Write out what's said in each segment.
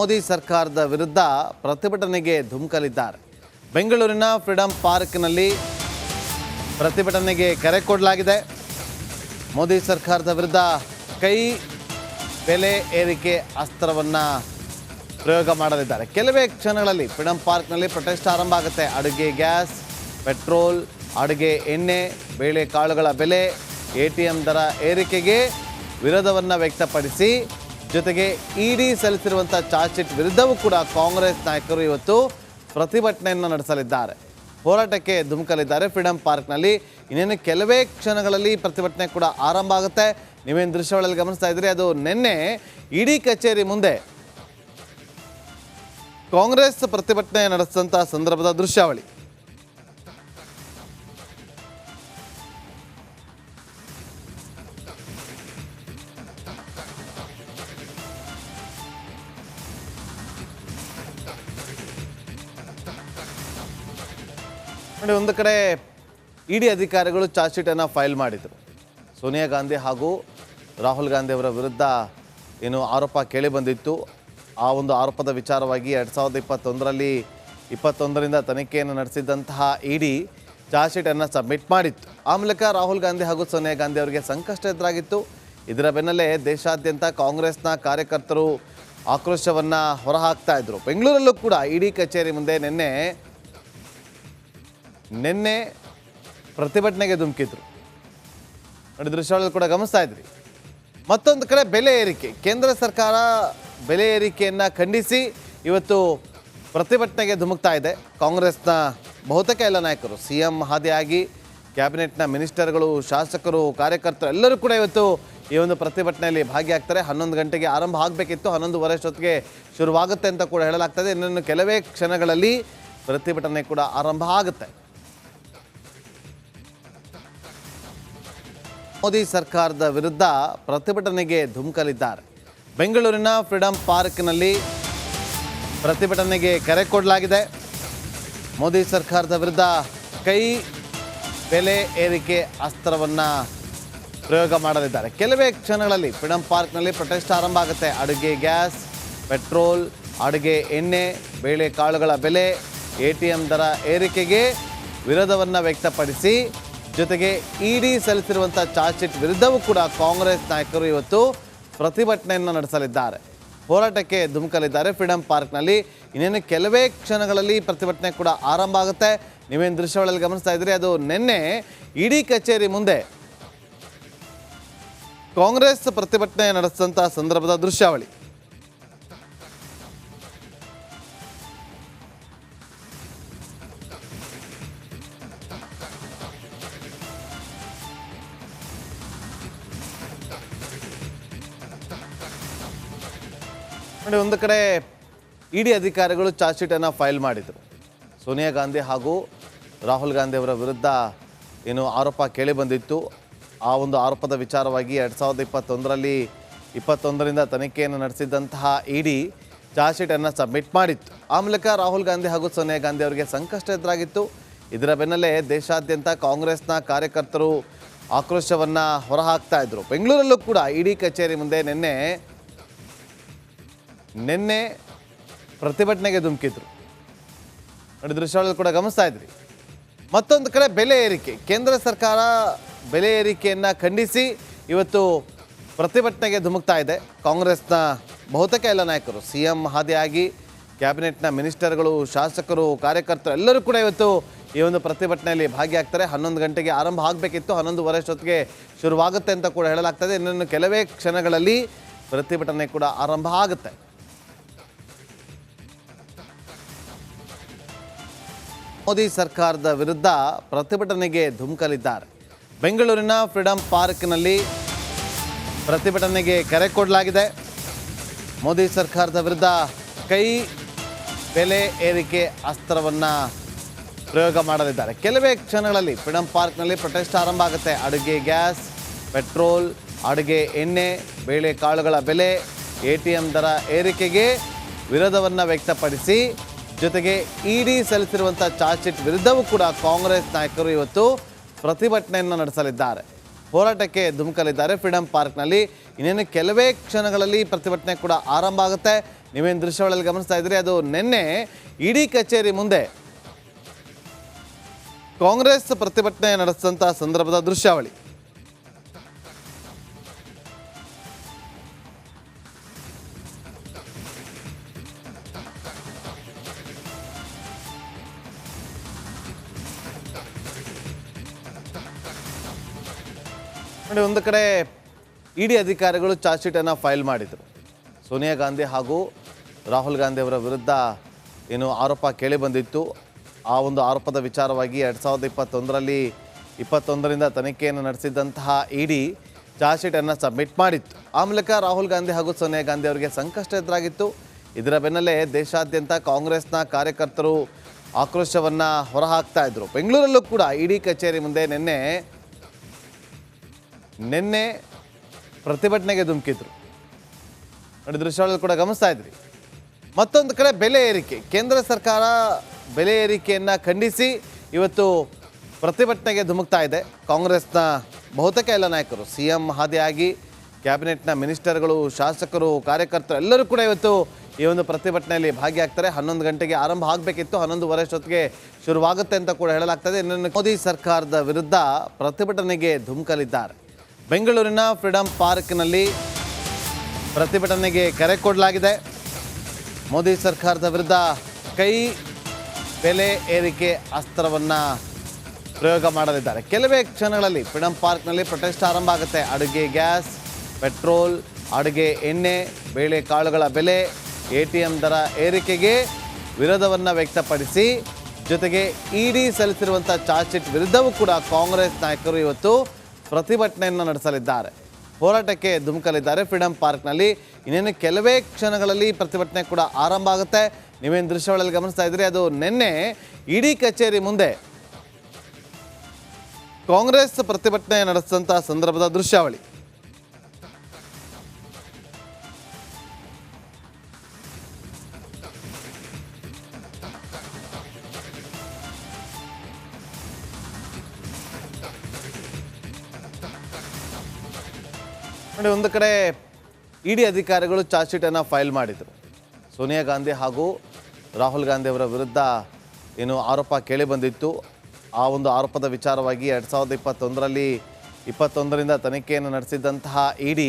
ಮೋದಿ ಸರ್ಕಾರದ ವಿರುದ್ಧ ಪ್ರತಿಭಟನೆಗೆ ಧುಮುಕಲಿದ್ದಾರೆ. ಬೆಂಗಳೂರಿನ ಫ್ರೀಡಂ ಪಾರ್ಕ್ನಲ್ಲಿ ಪ್ರತಿಭಟನೆಗೆ ಕರೆ ಕೊಡಲಾಗಿದೆ. ಮೋದಿ ಸರ್ಕಾರದ ವಿರುದ್ಧ ಕೈ ಬೆಲೆ ಏರಿಕೆ ಅಸ್ತ್ರವನ್ನು ಪ್ರಯೋಗ ಮಾಡಲಿದ್ದಾರೆ. ಕೆಲವೇ ಕ್ಷಣಗಳಲ್ಲಿ ಫ್ರೀಡಂ ಪಾರ್ಕ್ನಲ್ಲಿ ಪ್ರೊಟೆಸ್ಟ್ ಆರಂಭ ಆಗುತ್ತೆ. ಅಡುಗೆ ಗ್ಯಾಸ್, ಪೆಟ್ರೋಲ್, ಅಡುಗೆ ಎಣ್ಣೆ, ಬೇಳೆಕಾಳುಗಳ ಬೆಲೆ, ಎ ಟಿ ಎಂ ದರ ಏರಿಕೆಗೆ ವಿರೋಧವನ್ನು ವ್ಯಕ್ತಪಡಿಸಿ ಜೊತೆಗೆ ಇಡಿ ಸಲ್ಲಿಸಿರುವಂಥ ಚಾರ್ಜ್ ಶೀಟ್ ವಿರುದ್ಧವೂ ಕೂಡ ಕಾಂಗ್ರೆಸ್ ನಾಯಕರು ಇವತ್ತು ಪ್ರತಿಭಟನೆಯನ್ನು ನಡೆಸಲಿದ್ದಾರೆ. ಹೋರಾಟಕ್ಕೆ ಧುಮುಕಲಿದ್ದಾರೆ ಫ್ರೀಡಂ ಪಾರ್ಕ್ನಲ್ಲಿ. ಇನ್ನೇನು ಕೆಲವೇ ಕ್ಷಣಗಳಲ್ಲಿ ಪ್ರತಿಭಟನೆ ಕೂಡ ಆರಂಭ ಆಗುತ್ತೆ. ನೀವೇನು ದೃಶ್ಯಗಳಲ್ಲಿ ಗಮನಿಸ್ತಾ ಇದ್ರಿ ಅದು ನಿನ್ನೆ ಇಡಿ ಕಚೇರಿ ಮುಂದೆ ಕಾಂಗ್ರೆಸ್ ಪ್ರತಿಭಟನೆ ನಡೆಸಿದಂಥ ಸಂದರ್ಭದ ದೃಶ್ಯಾವಳಿ. ನೋಡಿ, ಒಂದು ಕಡೆ ಇಡಿ ಅಧಿಕಾರಿಗಳು ಚಾರ್ಜ್ ಶೀಟನ್ನು ಫೈಲ್ ಮಾಡಿದರು. ಸೋನಿಯಾ ಗಾಂಧಿ ಹಾಗೂ ರಾಹುಲ್ ಗಾಂಧಿ ಅವರ ವಿರುದ್ಧ ಏನು ಆರೋಪ ಕೇಳಿ ಬಂದಿತ್ತು. ಆ ಒಂದು ಆರೋಪದ ವಿಚಾರವಾಗಿ ಎರಡು ಸಾವಿರದ ಇಪ್ಪತ್ತೊಂದರಲ್ಲಿ ಇಪ್ಪತ್ತೊಂದರಿಂದ ತನಿಖೆಯನ್ನು ನಡೆಸಿದಂತಹ ಡಿ ಚಾರ್ಜ್ ಶೀಟನ್ನು ಸಬ್ಮಿಟ್ ಮಾಡಿತ್ತು. ಆ ಮೂಲಕ ರಾಹುಲ್ ಗಾಂಧಿ ಹಾಗೂ ಸೋನಿಯಾ ಗಾಂಧಿ ಅವರಿಗೆ ಸಂಕಷ್ಟ ಎದುರಾಗಿತ್ತು. ಇದರ ಬೆನ್ನಲ್ಲೇ ದೇಶಾದ್ಯಂತ ಕಾಂಗ್ರೆಸ್ನ ಕಾರ್ಯಕರ್ತರು ಆಕ್ರೋಶವನ್ನು ಹೊರಹಾಕ್ತಾ ಇದ್ದರು ಬೆಂಗಳೂರಲ್ಲೂ ಕೂಡ ಇಡಿ ಕಚೇರಿ ಮುಂದೆ ನಿನ್ನೆ ನಿನ್ನೆ ಪ್ರತಿಭಟನೆಗೆ ಧುಮುಕಿದ್ರು. ನೋಡಿ, ದೃಶ್ಯಗಳಲ್ಲಿ ಕೂಡ ಗಮನಿಸ್ತಾ ಇದ್ರಿ. ಮತ್ತೊಂದು ಕಡೆ ಬೆಲೆ ಏರಿಕೆ. ಕೇಂದ್ರ ಸರ್ಕಾರ ಬೆಲೆ ಏರಿಕೆಯನ್ನು ಖಂಡಿಸಿ ಇವತ್ತು ಪ್ರತಿಭಟನೆಗೆ ಧುಮುಕ್ತಾ ಇದೆ. ಕಾಂಗ್ರೆಸ್ನ ಬಹುತೇಕ ಎಲ್ಲ ನಾಯಕರು ಸಿ ಎಂ ಹಾದಿಯಾಗಿ ಕ್ಯಾಬಿನೆಟ್ನ ಮಿನಿಸ್ಟರ್ಗಳು, ಶಾಸಕರು, ಕಾರ್ಯಕರ್ತರು ಎಲ್ಲರೂ ಕೂಡ ಇವತ್ತು ಈ ಒಂದು ಪ್ರತಿಭಟನೆಯಲ್ಲಿ ಭಾಗಿಯಾಗ್ತಾರೆ. ಹನ್ನೊಂದು ಗಂಟೆಗೆ ಆರಂಭ ಆಗಬೇಕಿತ್ತು. ಹನ್ನೊಂದುವರೆ ಅಷ್ಟೊತ್ತಿಗೆ ಶುರುವಾಗುತ್ತೆ ಅಂತ ಕೂಡ ಹೇಳಲಾಗ್ತದೆ. ಇನ್ನೊಂದು ಕೆಲವೇ ಕ್ಷಣಗಳಲ್ಲಿ ಪ್ರತಿಭಟನೆ ಕೂಡ ಆರಂಭ ಆಗುತ್ತೆ. ಮೋದಿ ಸರ್ಕಾರದ ವಿರುದ್ಧ ಪ್ರತಿಭಟನೆಗೆ ಧುಮುಕಲಿದ್ದಾರೆ. ಬೆಂಗಳೂರಿನ ಫ್ರೀಡಂ ಪಾರ್ಕ್ನಲ್ಲಿ ಪ್ರತಿಭಟನೆಗೆ ಕರೆ ಕೊಡಲಾಗಿದೆ. ಮೋದಿ ಸರ್ಕಾರದ ವಿರುದ್ಧ ಕೈ ಬೆಲೆ ಏರಿಕೆ ಅಸ್ತ್ರವನ್ನು ಪ್ರಯೋಗ ಮಾಡಲಿದ್ದಾರೆ. ಕೆಲವೇ ಕ್ಷಣಗಳಲ್ಲಿ ಫ್ರೀಡಂ ಪಾರ್ಕ್ನಲ್ಲಿ ಪ್ರೊಟೆಸ್ಟ್ ಆರಂಭ ಆಗುತ್ತೆ. ಅಡುಗೆ ಗ್ಯಾಸ್, ಪೆಟ್ರೋಲ್, ಅಡುಗೆ ಎಣ್ಣೆ, ಬೇಳೆಕಾಳುಗಳ ಬೆಲೆ, ಎ ಟಿ ಎಂ ದರ ಏರಿಕೆಗೆ ವಿರೋಧವನ್ನು ವ್ಯಕ್ತಪಡಿಸಿ ಜೊತೆಗೆ ಇಡಿ ಸಲ್ಲಿಸಿರುವಂಥ ಚಾರ್ಜ್ ಶೀಟ್ ವಿರುದ್ಧವೂ ಕೂಡ ಕಾಂಗ್ರೆಸ್ ನಾಯಕರು ಇವತ್ತು ಪ್ರತಿಭಟನೆಯನ್ನು ನಡೆಸಲಿದ್ದಾರೆ. ಹೋರಾಟಕ್ಕೆ ಧುಮುಕಲಿದ್ದಾರೆ ಫ್ರೀಡಂ ಪಾರ್ಕ್ನಲ್ಲಿ. ಇನ್ನೇನು ಕೆಲವೇ ಕ್ಷಣಗಳಲ್ಲಿ ಪ್ರತಿಭಟನೆ ಕೂಡ ಆರಂಭ ಆಗುತ್ತೆ. ನೀವೇನು ದೃಶ್ಯಗಳಲ್ಲಿ ಗಮನಿಸ್ತಾ ಇದ್ರಿ ಅದು ನಿನ್ನೆ ಇಡಿ ಕಚೇರಿ ಮುಂದೆ ಕಾಂಗ್ರೆಸ್ ಪ್ರತಿಭಟನೆ ನಡೆಸಿದಂಥ ಸಂದರ್ಭದ ದೃಶ್ಯಾವಳಿ. ನೋಡಿ ಒಂದು ಕಡೆ ಇಡಿ ಅಧಿಕಾರಿಗಳು ಚಾರ್ಜ್ ಶೀಟನ್ನು ಫೈಲ್ ಮಾಡಿದರು. ಸೋನಿಯಾ ಗಾಂಧಿ ಹಾಗೂ ರಾಹುಲ್ ಗಾಂಧಿ ಅವರ ವಿರುದ್ಧ ಏನು ಆರೋಪ ಕೇಳಿ ಬಂದಿತ್ತು. ಆ ಒಂದು ಆರೋಪದ ವಿಚಾರವಾಗಿ ಎರಡು ಸಾವಿರದ ಇಪ್ಪತ್ತೊಂದರಲ್ಲಿ ಇಪ್ಪತ್ತೊಂದರಿಂದ ತನಿಖೆಯನ್ನು ನಡೆಸಿದಂತಹ ಇಡಿ ಚಾರ್ಜ್ ಶೀಟನ್ನು ಸಬ್ಮಿಟ್ ಮಾಡಿತ್ತು. ಆ ಮೂಲಕ ರಾಹುಲ್ ಗಾಂಧಿ ಹಾಗೂ ಸೋನಿಯಾ ಗಾಂಧಿ ಅವರಿಗೆ ಸಂಕಷ್ಟ ಎದುರಾಗಿತ್ತು. ಇದರ ಬೆನ್ನಲ್ಲೇ ದೇಶಾದ್ಯಂತ ಕಾಂಗ್ರೆಸ್ನ ಕಾರ್ಯಕರ್ತರು ಆಕ್ರೋಶವನ್ನು ಹೊರಹಾಕ್ತಾ ಇದ್ದರು ಬೆಂಗಳೂರಲ್ಲೂ ಕೂಡ ಇಡಿ ಕಚೇರಿ ಮುಂದೆ ನಿನ್ನೆ ನಿನ್ನೆ ಪ್ರತಿಭಟನೆಗೆ ಧುಮುಕಿದ್ರು. ನೋಡಿ ದೃಶ್ಯಗಳಲ್ಲಿ ಕೂಡ ಗಮನಿಸ್ತಾ ಇದ್ರಿ. ಮತ್ತೊಂದು ಕಡೆ ಬೆಲೆ ಏರಿಕೆ. ಕೇಂದ್ರ ಸರ್ಕಾರ ಬೆಲೆ ಏರಿಕೆಯನ್ನು ಖಂಡಿಸಿ ಇವತ್ತು ಪ್ರತಿಭಟನೆಗೆ ಧುಮುಕ್ತಾ ಇದೆ. ಕಾಂಗ್ರೆಸ್ನ ಬಹುತೇಕ ಎಲ್ಲ ನಾಯಕರು ಸಿ ಎಂ ಹಾದಿಯಾಗಿ ಕ್ಯಾಬಿನೆಟ್ನ ಮಿನಿಸ್ಟರ್ಗಳು, ಶಾಸಕರು, ಕಾರ್ಯಕರ್ತರು ಎಲ್ಲರೂ ಕೂಡ ಇವತ್ತು ಈ ಒಂದು ಪ್ರತಿಭಟನೆಯಲ್ಲಿ ಭಾಗಿಯಾಗ್ತಾರೆ. ಹನ್ನೊಂದು ಗಂಟೆಗೆ ಆರಂಭ ಆಗಬೇಕಿತ್ತು. ಹನ್ನೊಂದುವರೆ ಅಷ್ಟೊತ್ತಿಗೆ ಶುರುವಾಗುತ್ತೆ ಅಂತ ಕೂಡ ಹೇಳಲಾಗ್ತದೆ ಇನ್ನೊಂದು ಕೆಲವೇ ಕ್ಷಣಗಳಲ್ಲಿ ಪ್ರತಿಭಟನೆ ಕೂಡ ಆರಂಭ ಆಗುತ್ತೆ. ಮೋದಿ ಸರ್ಕಾರದ ವಿರುದ್ಧ ಪ್ರತಿಭಟನೆಗೆ ಧುಮುಕಲಿದ್ದಾರೆ. ಬೆಂಗಳೂರಿನ ಫ್ರೀಡಂ ಪಾರ್ಕ್ನಲ್ಲಿ ಪ್ರತಿಭಟನೆಗೆ ಕರೆ ಕೊಡಲಾಗಿದೆ. ಮೋದಿ ಸರ್ಕಾರದ ವಿರುದ್ಧ ಕೈ ಬೆಲೆ ಏರಿಕೆ ಅಸ್ತ್ರವನ್ನು ಪ್ರಯೋಗ ಮಾಡಲಿದ್ದಾರೆ. ಕೆಲವೇ ಕ್ಷಣಗಳಲ್ಲಿ ಫ್ರೀಡಂ ಪಾರ್ಕ್ನಲ್ಲಿ ಪ್ರೊಟೆಸ್ಟ್ ಆರಂಭ ಆಗುತ್ತೆ. ಅಡುಗೆ ಗ್ಯಾಸ್, ಪೆಟ್ರೋಲ್, ಅಡುಗೆ ಎಣ್ಣೆ, ಬೇಳೆಕಾಳುಗಳ ಬೆಲೆ, ಎ ಟಿ ದರ ಏರಿಕೆಗೆ ವಿರೋಧವನ್ನು ವ್ಯಕ್ತಪಡಿಸಿ ಜೊತೆಗೆ ಇಡಿ ಸಲ್ಲಿಸಿರುವಂಥ ಚಾರ್ಜ್ ಶೀಟ್ ವಿರುದ್ಧವೂ ಕೂಡ ಕಾಂಗ್ರೆಸ್ ನಾಯಕರು ಇವತ್ತು ಪ್ರತಿಭಟನೆಯನ್ನು ನಡೆಸಲಿದ್ದಾರೆ. ಹೋರಾಟಕ್ಕೆ ಧುಮುಕಲಿದ್ದಾರೆ ಫ್ರೀಡಂ ಪಾರ್ಕ್ನಲ್ಲಿ. ಇನ್ನೇನು ಕೆಲವೇ ಕ್ಷಣಗಳಲ್ಲಿ ಪ್ರತಿಭಟನೆ ಕೂಡ ಆರಂಭ ಆಗುತ್ತೆ. ನೀವೇನು ದೃಶ್ಯಗಳಲ್ಲಿ ಗಮನಿಸ್ತಾ ಇದ್ರಿ ಅದು ನಿನ್ನೆ ಇಡಿ ಕಚೇರಿ ಮುಂದೆ ಕಾಂಗ್ರೆಸ್ ಪ್ರತಿಭಟನೆ ನಡೆಸಿದಂಥ ಸಂದರ್ಭದ ದೃಶ್ಯಾವಳಿ. ನೋಡಿ, ಒಂದು ಕಡೆ ಇಡಿ ಅಧಿಕಾರಿಗಳು ಚಾರ್ಜ್ ಶೀಟನ್ನು ಫೈಲ್ ಮಾಡಿದರು. ಸೋನಿಯಾ ಗಾಂಧಿ ಹಾಗೂ ರಾಹುಲ್ ಗಾಂಧಿ ಅವರ ವಿರುದ್ಧ ಏನು ಆರೋಪ ಕೇಳಿ ಬಂದಿತ್ತು. ಆ ಒಂದು ಆರೋಪದ ವಿಚಾರವಾಗಿ ಎರಡು ಸಾವಿರದ ಇಪ್ಪತ್ತೊಂದರಲ್ಲಿ ಇಪ್ಪತ್ತೊಂದರಿಂದ ತನಿಖೆಯನ್ನು ನಡೆಸಿದ್ದಂತಹ ಡಿ ಚಾರ್ಜ್ ಶೀಟನ್ನು ಸಬ್ಮಿಟ್ ಮಾಡಿತ್ತು. ಆ ಮೂಲಕ ರಾಹುಲ್ ಗಾಂಧಿ ಹಾಗೂ ಸೋನಿಯಾ ಗಾಂಧಿ ಅವರಿಗೆ ಸಂಕಷ್ಟ ಎದುರಾಗಿತ್ತು. ಇದರ ಬೆನ್ನಲ್ಲೇ ದೇಶಾದ್ಯಂತ ಕಾಂಗ್ರೆಸ್ನ ಕಾರ್ಯಕರ್ತರು ಆಕ್ರೋಶವನ್ನು ಹೊರಹಾಕ್ತಾ ಇದ್ರು. ಬೆಂಗಳೂರಲ್ಲೂ ಕೂಡ ಇಡಿ ಕಚೇರಿ ಮುಂದೆ ನಿನ್ನೆ ನಿನ್ನೆ ಪ್ರತಿಭಟನೆಗೆ ಧುಮುಕಿದ್ರು. ನೋಡಿ, ದೃಶ್ಯಗಳಲ್ಲಿ ಕೂಡ ಗಮನಿಸ್ತಾ ಇದ್ರಿ. ಮತ್ತೊಂದು ಕಡೆ ಬೆಲೆ ಏರಿಕೆ. ಕೇಂದ್ರ ಸರ್ಕಾರ ಬೆಲೆ ಏರಿಕೆಯನ್ನು ಖಂಡಿಸಿ ಇವತ್ತು ಪ್ರತಿಭಟನೆಗೆ ಧುಮುಕ್ತಾ ಇದೆ. ಕಾಂಗ್ರೆಸ್ನ ಬಹುತೇಕ ಎಲ್ಲ ನಾಯಕರು ಸಿ ಎಂ ಹಾದಿಯಾಗಿ ಕ್ಯಾಬಿನೆಟ್ನ ಮಿನಿಸ್ಟರ್ಗಳು, ಶಾಸಕರು, ಕಾರ್ಯಕರ್ತರು ಎಲ್ಲರೂ ಕೂಡ ಇವತ್ತು ಈ ಒಂದು ಪ್ರತಿಭಟನೆಯಲ್ಲಿ ಭಾಗಿಯಾಗ್ತಾರೆ. ಹನ್ನೊಂದು ಗಂಟೆಗೆ ಆರಂಭ ಆಗಬೇಕಿತ್ತು. ಹನ್ನೊಂದುವರೆ ಅಷ್ಟೊತ್ತಿಗೆ ಶುರುವಾಗುತ್ತೆ ಅಂತ ಕೂಡ ಹೇಳಲಾಗ್ತದೆ. ಇನ್ನೊಂದು ಮೋದಿ ಸರ್ಕಾರದ ವಿರುದ್ಧ ಪ್ರತಿಭಟನೆಗೆ ಧುಮುಕಲಿದ್ದಾರೆ. ಬೆಂಗಳೂರಿನ ಫ್ರೀಡಂ ಪಾರ್ಕ್ನಲ್ಲಿ ಪ್ರತಿಭಟನೆಗೆ ಕರೆ ಕೊಡಲಾಗಿದೆ. ಮೋದಿ ಸರ್ಕಾರದ ವಿರುದ್ಧ ಕೈ ಬೆಲೆ ಏರಿಕೆ ಅಸ್ತ್ರವನ್ನು ಪ್ರಯೋಗ ಮಾಡಲಿದ್ದಾರೆ. ಕೆಲವೇ ಕ್ಷಣಗಳಲ್ಲಿ ಫ್ರೀಡಂ ಪಾರ್ಕ್ನಲ್ಲಿ ಪ್ರೊಟೆಸ್ಟ್ ಆರಂಭ ಆಗುತ್ತೆ. ಅಡುಗೆ ಗ್ಯಾಸ್, ಪೆಟ್ರೋಲ್, ಅಡುಗೆ ಎಣ್ಣೆ ಬೇಳೆಕಾಳುಗಳ ಬೆಲೆ, ಎ ಟಿ ಎಂ ದರ ಏರಿಕೆಗೆ ವಿರೋಧವನ್ನು ವ್ಯಕ್ತಪಡಿಸಿ, ಜೊತೆಗೆ ಇಡಿ ಸಲ್ಲಿಸಿರುವಂಥ ಚಾರ್ಜ್ ಶೀಟ್ ವಿರುದ್ಧವೂ ಕೂಡ ಕಾಂಗ್ರೆಸ್ ನಾಯಕರು ಇವತ್ತು ಪ್ರತಿಭಟನೆಯನ್ನು ನಡೆಸಲಿದ್ದಾರೆ. ಹೋರಾಟಕ್ಕೆ ಧುಮುಕಲಿದ್ದಾರೆ ಫ್ರೀಡಂ ಪಾರ್ಕ್ನಲ್ಲಿ. ಇನ್ನೇನು ಕೆಲವೇ ಕ್ಷಣಗಳಲ್ಲಿ ಪ್ರತಿಭಟನೆ ಕೂಡ ಆರಂಭ ಆಗುತ್ತೆ. ನೀವೇನು ದೃಶ್ಯಗಳಲ್ಲಿ ಗಮನಿಸ್ತಾ ಇದ್ರಿ ಅದು ನಿನ್ನೆ ಇಡೀ ಕಚೇರಿ ಮುಂದೆ ಕಾಂಗ್ರೆಸ್ ಪ್ರತಿಭಟನೆ ನಡೆಸಿದಂಥ ಸಂದರ್ಭದ ದೃಶ್ಯಾವಳಿ. ನೋಡಿ, ಒಂದು ಕಡೆ ಇಡಿ ಅಧಿಕಾರಿಗಳು ಚಾರ್ಜ್ ಶೀಟನ್ನು ಫೈಲ್ ಮಾಡಿದರು. ಸೋನಿಯಾ ಗಾಂಧಿ ಹಾಗೂ ರಾಹುಲ್ ಗಾಂಧಿ ಅವರ ವಿರುದ್ಧ ಏನು ಆರೋಪ ಕೇಳಿ ಬಂದಿತ್ತು. ಆ ಒಂದು ಆರೋಪದ ವಿಚಾರವಾಗಿ ಎರಡು ಸಾವಿರದ ಇಪ್ಪತ್ತೊಂದರಲ್ಲಿ ಇಪ್ಪತ್ತೊಂದರಿಂದ ತನಿಖೆಯನ್ನು ನಡೆಸಿದ್ದಂತಹ ಡಿ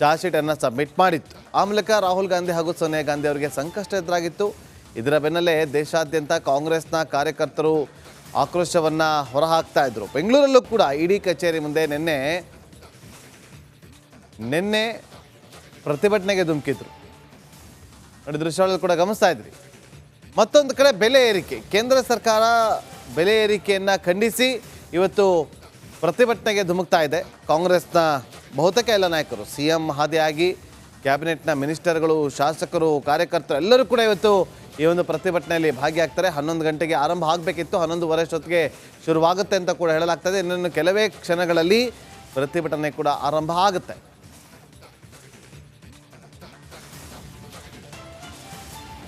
ಚಾರ್ಜ್ ಶೀಟನ್ನು ಸಬ್ಮಿಟ್ ಮಾಡಿತ್ತು. ಆ ಮೂಲಕ ರಾಹುಲ್ ಗಾಂಧಿ ಹಾಗೂ ಸೋನಿಯಾ ಗಾಂಧಿ ಅವರಿಗೆ ಸಂಕಷ್ಟ ಎದುರಾಗಿತ್ತು. ಇದರ ಬೆನ್ನಲ್ಲೇ ದೇಶಾದ್ಯಂತ ಕಾಂಗ್ರೆಸ್ನ ಕಾರ್ಯಕರ್ತರು ಆಕ್ರೋಶವನ್ನು ಹೊರಹಾಕ್ತಾ ಇದ್ದರು ಬೆಂಗಳೂರಲ್ಲೂ ಕೂಡ ಇಡಿ ಕಚೇರಿ ಮುಂದೆ ನಿನ್ನೆ ನಿನ್ನೆ ಪ್ರತಿಭಟನೆಗೆ ಧುಮುಕಿದ್ರು. ನೋಡಿ ದೃಶ್ಯಗಳಲ್ಲಿ ಕೂಡ ಗಮನಿಸ್ತಾ ಇದ್ರಿ. ಮತ್ತೊಂದು ಕಡೆ ಬೆಲೆ ಏರಿಕೆ. ಕೇಂದ್ರ ಸರ್ಕಾರ ಬೆಲೆ ಏರಿಕೆಯನ್ನು ಖಂಡಿಸಿ ಇವತ್ತು ಪ್ರತಿಭಟನೆಗೆ ಧುಮುಕ್ತಾ ಇದೆ. ಕಾಂಗ್ರೆಸ್ನ ಬಹುತೇಕ ಎಲ್ಲ ನಾಯಕರು ಸಿ ಎಂ ಹಾದಿಯಾಗಿ ಕ್ಯಾಬಿನೆಟ್ನ ಮಿನಿಸ್ಟರ್ಗಳು, ಶಾಸಕರು, ಕಾರ್ಯಕರ್ತರು ಎಲ್ಲರೂ ಕೂಡ ಇವತ್ತು ಈ ಒಂದು ಪ್ರತಿಭಟನೆಯಲ್ಲಿ ಭಾಗಿಯಾಗ್ತಾರೆ. ಹನ್ನೊಂದು ಗಂಟೆಗೆ ಆರಂಭ ಆಗಬೇಕಿತ್ತು. ಹನ್ನೊಂದುವರೆ ಅಷ್ಟೊತ್ತಿಗೆ ಶುರುವಾಗುತ್ತೆ ಅಂತ ಕೂಡ ಹೇಳಲಾಗ್ತದೆ ಇನ್ನೊಂದು ಕೆಲವೇ ಕ್ಷಣಗಳಲ್ಲಿ ಪ್ರತಿಭಟನೆ ಕೂಡ ಆರಂಭ ಆಗುತ್ತೆ.